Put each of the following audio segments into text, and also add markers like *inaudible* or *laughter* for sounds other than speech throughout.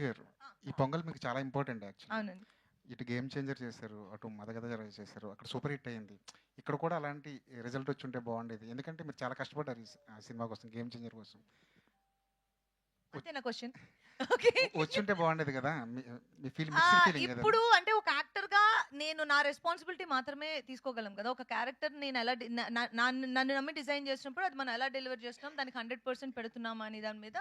గారు ఈ పొంగల్ మీకు చాలా ఇంపార్టెంట్ యాక్చువల్లీ. అవునండి. ఇటు గేమ్ చేంజర్ చేశారు అటు మదగద చేశారు అక్కడ సూపర్ హిట్ అయింది ఇక్కడ కూడా అలాంటి రిజల్ట్ వచ్చి ఉంటే బాగుండేది. ఎందుకంటే మీరు చాలా కష్టపడ్డారు ఈ సి- ఆ సినిమా కోసం గేమ్ చేంజర్ కోసం. అంతే నా క్వశ్చన్. *laughs* ఓకే. వచ్చి ఉంటే బాగుండేది కదా మీ- మీ ఫీల్ ఆ, మిక్స్డ్ ఫీలింగ్ కదా. ఇప్పుడు అంటే ఒక యాక్టర్గా నేను నా రెస్పాన్సిబిలిటీ మాత్రమే తీసుకోగలం కదా. ఒక క్యారెక్టర్ నేను ఎలా డి- నా- నా- నా- నన్ను నమ్మి డిజైన్ చేసినప్పుడు అది మనం ఎలా డెలివర్ చేస్తున్నాం దానికి హండ్రెడ్ పర్సెంట్ పెడుతున్నామా అనే దాని మీద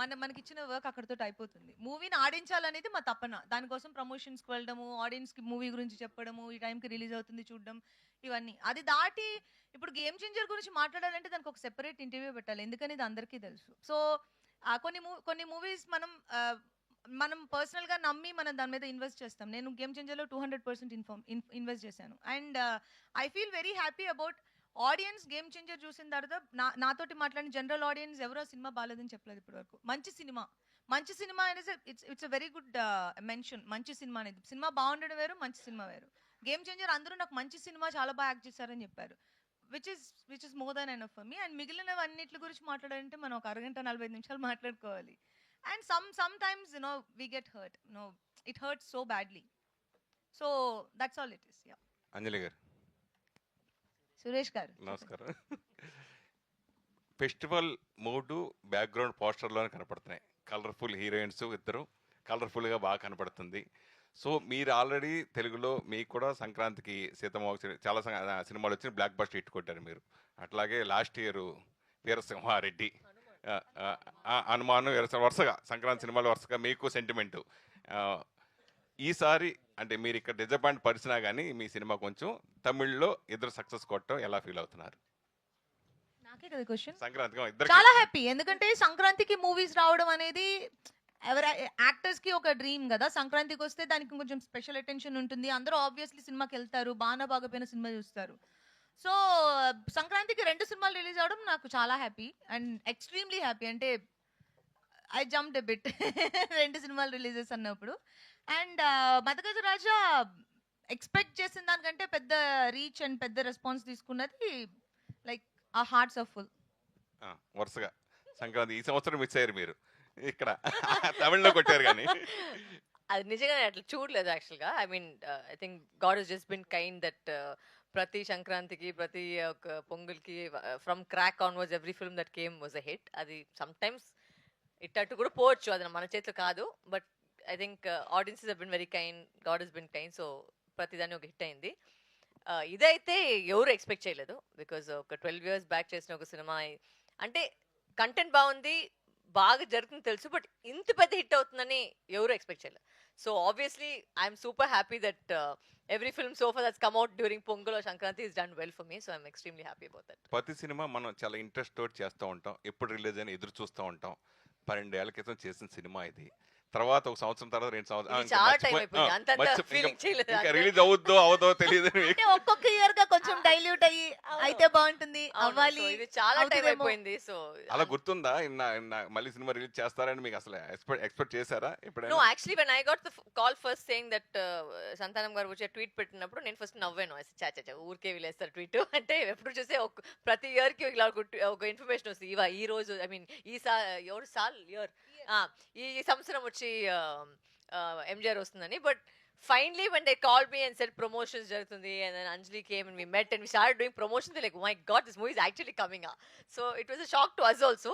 మన మనకి ఇచ్చిన వర్క్ అక్కడతో అయిపోతుంది మూవీని ఆడించాలనేది మా తపన. దానికోసం ప్రమోషన్స్కి వెళ్ళడము ఆడియన్స్కి మూవీ గురించి చెప్పడము ఈ టైంకి రిలీజ్ అవుతుంది చూడడం ఇవన్నీ. అది దాటి ఇప్పుడు గేమ్ చేంజర్ గురించి మాట్లాడాలంటే దానికి ఒక సెపరేట్ ఇంటర్వ్యూ పెట్టాలి. ఎందుకని ఇది అందరికీ తెలుసు. సో కొన్ని మూ కొన్ని మూవీస్ మనం మనం పర్సనల్గా నమ్మి మనం దాని మీద ఇన్వెస్ట్ చేస్తాం. నేను game చేంజర్లో two hundred percent inform invest చేశాను. And I feel very happy about audience game changer చూసిన తర్వాత నా నాతోటి మాట్లాడిన జనరల్ ఆడియన్స్ ఎవరో సినిమా బాగాలేదని చెప్పలేదు ఇప్పటి వరకు మంచి సినిమా. మంచి సినిమా అనేది it's it's very good mention మంచి సినిమా అనేది. సినిమా బాగుండడం వేరు మంచి సినిమా వేరు. గేమ్ చేంజర్ అందరూ నాకు మంచి సినిమా చాలా బాగా యాక్ట్ చేశారని చెప్పారు. Which is which is more than enough for me and మిగిలినవన్నిటి గురించి మాట్లాడాలంటే మనం ఒక అరగంట నలభై ఐదు నిమిషాలు మాట్లాడుకోవాలి. And some sometimes you know we get hurt no it hurt so badly so that's all it is ya Anjali గారు. సురేష్ గారు. నమస్కారం. ఫెస్టివల్ మూడు బ్యాక్గ్రౌండ్ పోస్టర్లోనే కనపడుతున్నాయి. కలర్ఫుల్ హీరోయిన్స్ ఇద్దరు. కలర్ఫుల్గా బాగా కనపడుతుంది. సో మీరు ఆల్రెడీ తెలుగులో మీకు కూడా సంక్రాంతికి సీతమ్మ వచ్చి- చాలా సినిమాలు వచ్చి బ్లాక్ బస్టర్ హిట్ కొట్టారు మీరు. అట్లాగే లాస్ట్ ఇయర్ వీరసింహారెడ్డి. హనుమాను వీరసింహ వరుసగా సంక్రాంతి సినిమాలు వరుసగా మీకు సెంటిమెంటు ఈసారి అంటే మీరు ఇక్కడ డిజపాయింట్ పరిచినా కానీ మీ సినిమా కొంచెం తమిళ్ళో ఇద్దరు సక్సెస్ కొట్టడం ఎలా ఫీల్ అవుతున్నారు? నాకే కదా క్వశ్చన్. సంక్రాంతికి ఇద్దరు చాలా హ్యాపీ. ఎందుకంటే సంక్రాంతికి మూవీస్ రావడం అనేది ఎవరి యాక్టర్స్కి ఒక డ్రీమ్ కదా. సంక్రాంతికి వస్తే దానికి కొంచెం స్పెషల్ అటెన్షన్ ఉంటుంది. అందరూ ఆబ్వియస్లీ సినిమాకి వెళ్తారు. బాగా బాగపోయిన సినిమా చూస్తారు. సో సంక్రాంతికి రెండు సినిమాలు రిలీజ్ అవడం నాకు చాలా హ్యాపీ అండ్ ఎక్స్ట్రీమ్లీ హ్యాపీ. అంటే ఐ జంప్ బిట్ రెండు సినిమాలు రిలీజెస్ అన్నప్పుడు. అండ్ మదగజ రాజా ఎక్స్పెక్ట్ చేసిన దానికంటే పెద్ద రీచ్ అండ్ పెద్ద రెస్పాన్స్ తీసుకున్నది లైక్ ఆ హార్ట్స్ ఆఫ్ ఫుల్ ఆ, వరుసగా. సంక్రాంతి ఈ సంవత్సరం మిస్ అయ్యారు మీరు. ఇక్కడ. *laughs* తమిళ్ళో కొట్టారు కానీ. అది నిజంగానే అట్లా చూడలేదు actually I mean I think God he's just been kind that ప్రతి సంక్రాంతికి ప్రతి ఒక పొంగల్కి from crack onwards every film that came was a hit అది సమ్ టైమ్స్ ఇట్టట్టు కూడా పోవచ్చు. అది మన చేతిలో కాదు. But I think audiences have been very kind God he's been kind so ప్రతిదాన్ని ఒక హిట్ అయింది. Uh, ఇదైతే ఎవరు ఎక్స్పెక్ట్ చేయలేదు. బికాజ్ ఒక ట్వెల్వ్ ఇయర్స్ బ్యాక్ చేసిన ఒక సినిమా. అంటే కంటెంట్ బాగుంది బాగా జరుగుతుంది తెలుసు. బట్ ఇంత పెద్ద హిట్ అవుతుందని ఎవరు ఎక్స్పెక్ట్ చేయలేదు. So obviously I'm super happy that every film so far that's come out during Pongal Sankranti is done well for me so I'm extremely happy about that ప్రతి సినిమా మనం చాలా ఇంట్రెస్ట్ తోటి చేస్తూ ఉంటాం. ఎప్పుడు రిలీజ్ అని ఎదురు చూస్తూ ఉంటాం. పన్నెండేళ్ళ క్రితం చేసిన సినిమా ఇది. తర్వాత ఒక సంవత్సరం తర్వాత రెండు సంవత్సరాలు రిలీజ్ అవుద్దో అవదో తెలియదు ఒక్కొక్క ఇయర్గా కొంచెం డైల్యూట్ అయ్యి. అయితే బాగుంటుంది. అవ్వాలి చాలా టైం. అయిపోయింది. సో అలా గుర్తుందా? మళ్ళీ సినిమా రిలీజ్ చేస్తారని మీకు అసలు ఎక్స్పెక్ట్ ఎక్స్పెక్ట్ చేశారా ఎప్పుడైనా? Actually when I got the call first saying that Santhanam గారు వచ్చే ట్వీట్ పెట్టినప్పుడు నేను ఫస్ట్ నవ్వాను. చా చా చా, ఊరికే వీలేస్తారు ట్వీట్ *laughs* అంటే ఎప్పుడు చూస్తే ఒక ప్రతి ఇయర్కి ఇలా ఒక ఇన్ఫర్మేషన్ వస్తుంది. ఇవా ఈ రోజు ఐ మీన్ ఈ సా ఎవరు? సాల్? ఇయర్. ఈ ఈ సంవత్సరం వచ్చి నుంచి ఎంజిఆర్ వస్తుందని. But finally when they call me and set promotions జరుగుతుంది and then Anjali came and we met and we start doing promotions like my God this movie is actually coming so it was a shock to us also